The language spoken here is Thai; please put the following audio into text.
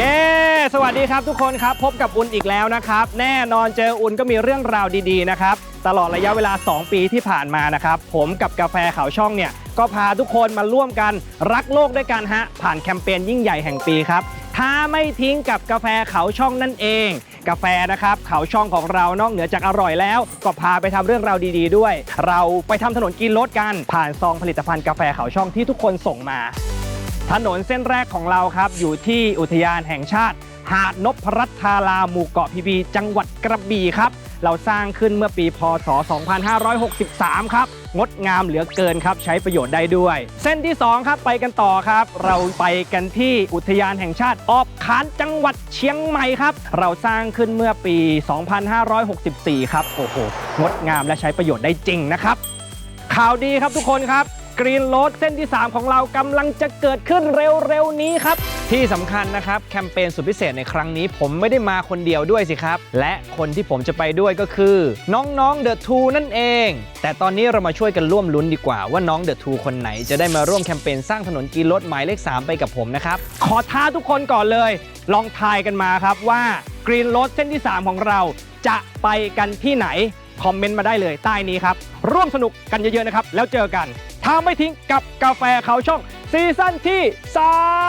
ย้ สวัสดีครับทุกคนครับ พบกับอุ่นอีกแล้วนะครับ แน่นอนเจออุ่นก็มีเรื่องราวดีๆนะครับ ตลอดระยะเวลา 2 ปีที่ผ่านมานะครับ ผมกับกาแฟเขาช่องเนี่ย ก็พาทุกคนมาร่วมกันรักโลกด้วยกันฮะ ผ่านแคมเปญยิ่งใหญ่แห่งปีครับ ถ้าไม่ทิ้งกับกาแฟเขาช่องนั่นเอง กาแฟนะครับเขาช่องของเรานอกเหนือจากอร่อยแล้ว ก็พาไปทำเรื่องราวดีๆ ด้วย เราไปทำถนนกินรถกันผ่านซองผลิตภัณฑ์กาแฟเขาช่องที่ทุกคนส่งมา ถนนเส้นแรกของเราครับ อยู่ที่อุทยานแห่งชาติ หาดนพรัตนาราหมู่เกาะพีพีจังหวัดกระบี่ครับ เราสร้างขึ้นเมื่อปีพศ 2563 ครับ งดงามเหลือเกินครับ ใช้ประโยชน์ได้ด้วย เส้นที่ 2 ครับไปกันต่อครับ เราไปกันที่อุทยานแห่งชาติออบขานจังหวัดเชียงใหม่ครับ เราสร้างขึ้นเมื่อปี 2564 ครับโอ้โหงดงามและใช้ประโยชน์ได้จริงนะครับข่าวดีครับทุกคนครับ กรีนโ d เส้นที่ 3 ของเรากำลังจะเกิดขึ้นเร็วๆนี้ครับ ที่สำคัญนะครับ แคมเปญสุดพิเศษในครั้งนี้ผมไม่ได้มาคนเดียวด้วยสิครับ และคนที่ผมจะไปด้วยก็คือ น้องๆเดอะทูนั่นเอง แต่ตอนนี้เรามาช่วยกันร่วมลุ้นดีกว่าว่าน้องเดอะทูคนไหนจะได้มาร่วมแคมเปญสร้างถนนกรีนโ d หมายเลข 3 ไปกับผมนะครับขอท้าทุกคนก่อนเลย ลองทายกันมาครับว่ากรีนโ d เส้นที่ 3 ของเรา จะไปกันที่ไหนคอมเมนต์มาได้เลยใต้นี้ครับร่วมสนุกกันเยอะๆนะครับแล้วเจอกัน ถ้าไม่ทิ้งกับกาแฟเขาช่องซีซั่นที่ 3